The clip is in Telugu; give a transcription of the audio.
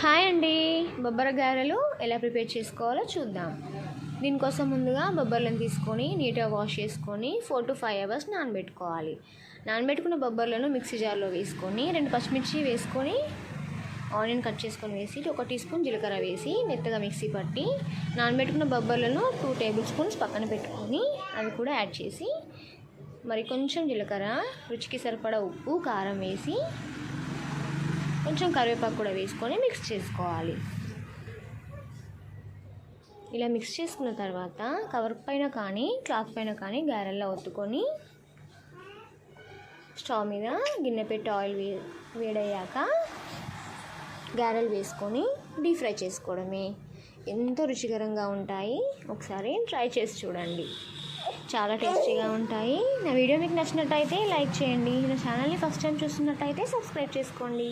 హాయ్ అండి. బొబ్బర గారెలు ఎలా ప్రిపేర్ చేసుకోవాలో చూద్దాం. దీనికోసం ముందుగా బొబ్బర్లను తీసుకొని నీట్గా వాష్ చేసుకొని ఫోర్ టు ఫైవ్ అవర్స్ నానబెట్టుకోవాలి. నానబెట్టుకున్న బొబ్బర్లను మిక్సీ జార్లో వేసుకొని రెండు పచ్చిమిర్చి వేసుకొని ఆనియన్ కట్ చేసుకొని వేసి ఒక టీ స్పూన్ జీలకర్ర వేసి మెత్తగా మిక్సీ పట్టి నానబెట్టుకున్న బొబ్బర్లను టూ టేబుల్ స్పూన్స్ పక్కన పెట్టుకొని అవి కూడా యాడ్ చేసి మరి కొంచెం జీలకర్ర రుచికి సరిపడా ఉప్పు కారం వేసి కొంచెం కరివేపాకు కూడా వేసుకొని మిక్స్ చేసుకోవాలి. ఇలా మిక్స్ చేసుకున్న తర్వాత కవర్ పైన కానీ క్లాత్ పైన కానీ గారెల్లో ఒత్తుకొని స్టవ్ మీద గిన్నె పెట్టి ఆయిల్ వే వేడయ్యాక గారెలు వేసుకొని డీప్ ఫ్రై చేసుకోవడమే. ఎంతో రుచికరంగా ఉంటాయి. ఒకసారి ట్రై చేసి చూడండి. చాలా టేస్టీగా ఉంటాయి. నా వీడియో మీకు నచ్చినట్టయితే లైక్ చేయండి. నా ఛానల్ని ఫస్ట్ టైం చూస్తున్నట్టయితే సబ్స్క్రైబ్ చేసుకోండి.